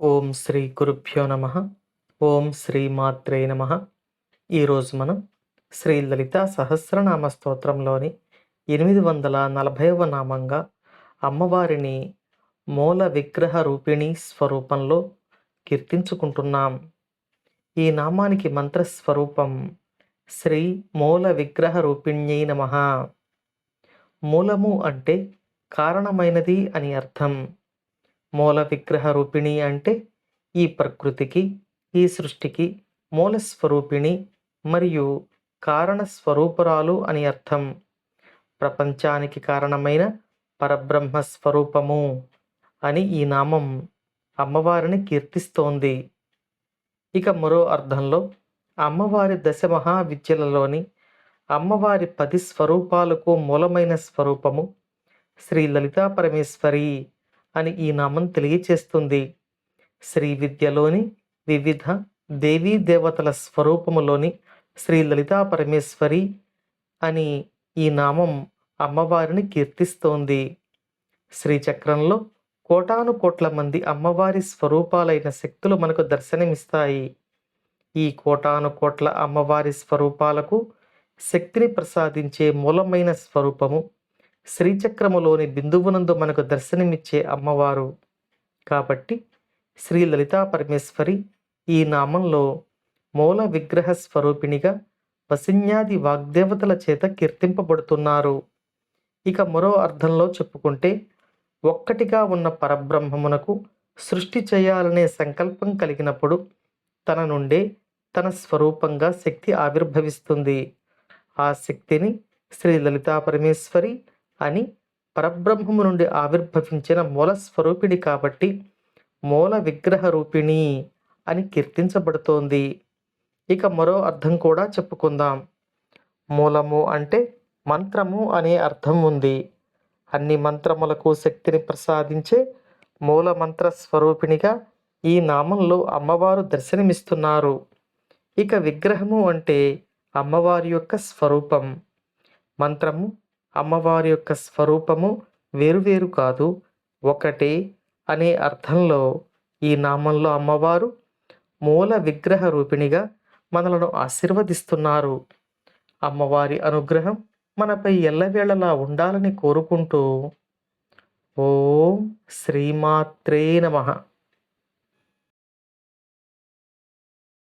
ఓం శ్రీ గురుభ్యో నమ. ఓం శ్రీ మాత్రే నమ. ఈరోజు మనం శ్రీ లలిత సహస్రనామ స్తోత్రంలోని ఎనిమిది వందల నలభైవ నామంగా అమ్మవారిని మూల విగ్రహ రూపిణి స్వరూపంలో కీర్తించుకుంటున్నాం. ఈ నామానికి మంత్రస్వరూపం శ్రీ మూల విగ్రహ రూపిణ్యై నమ. మూలము అంటే కారణమైనది అని అర్థం. మూల విగ్రహ రూపిణి అంటే ఈ ప్రకృతికి ఈ సృష్టికి మూల స్వరూపిణి మరియు కారణ స్వరూపురాలు అని అర్థం. ప్రపంచానికి కారణమైన పరబ్రహ్మ స్వరూపము అని ఈ నామం అమ్మవారిని కీర్తిస్తోంది. ఇక మరో అర్థంలో అమ్మవారి దశ మహావిద్యలలోని అమ్మవారి పది స్వరూపాలకు మూలమైన స్వరూపము శ్రీ లలితా పరమేశ్వరి. అని ఈ నామం తెలియచేస్తుంది. శ్రీ విద్యలోని వివిధ దేవీ దేవతల స్వరూపములోని శ్రీ లలితా పరమేశ్వరి అని ఈ నామం అమ్మవారిని కీర్తిస్తోంది. శ్రీచక్రంలో కోటాను కోట్ల మంది అమ్మవారి స్వరూపాలైన శక్తులు మనకు దర్శనమిస్తాయి. ఈ కోటాను కోట్ల అమ్మవారి స్వరూపాలకు శక్తిని ప్రసాదించే మూలమైన స్వరూపము శ్రీచక్రములోని బిందువునందు మనకు దర్శనమిచ్చే అమ్మవారు కాబట్టి శ్రీ లలితా పరమేశ్వరి ఈ నామంలో మూల విగ్రహ స్వరూపిణిగా వసిన్యాది వాగ్దేవతల చేత కీర్తింపబడుతున్నారు. ఇక మరో అర్థంలో చెప్పుకుంటే ఒక్కటిగా ఉన్న పరబ్రహ్మమునకు సృష్టి చేయాలనే సంకల్పం కలిగినప్పుడు తన నుండే తన స్వరూపంగా శక్తి ఆవిర్భవిస్తుంది. ఆ శక్తిని శ్రీ లలితా పరమేశ్వరి అని పరబ్రహ్మము నుండి ఆవిర్భవించిన మూల స్వరూపిణి కాబట్టి మూల విగ్రహ రూపిణి అని కీర్తించబడుతోంది. ఇక మరో అర్థం కూడా చెప్పుకుందాం. మూలము అంటే మంత్రము అనే అర్థం ఉంది. అన్ని మంత్రములకు శక్తిని ప్రసాదించే మూల మంత్ర స్వరూపిణిగా ఈ నామంలో అమ్మవారు దర్శనమిస్తున్నారు. ఇక విగ్రహము అంటే అమ్మవారి యొక్క స్వరూపం. మంత్రము అమ్మవారి యొక్క స్వరూపము వేరువేరు కాదు. ఒకటే అనే అర్థంలో ఈ నామంలో అమ్మవారు మూల విగ్రహ రూపిణిగా మనలను ఆశీర్వదిస్తున్నారు. అమ్మవారి అనుగ్రహం మనపై ఎల్లవేళలా ఉండాలని కోరుకుంటూ ఓం శ్రీమాత్రే నమః.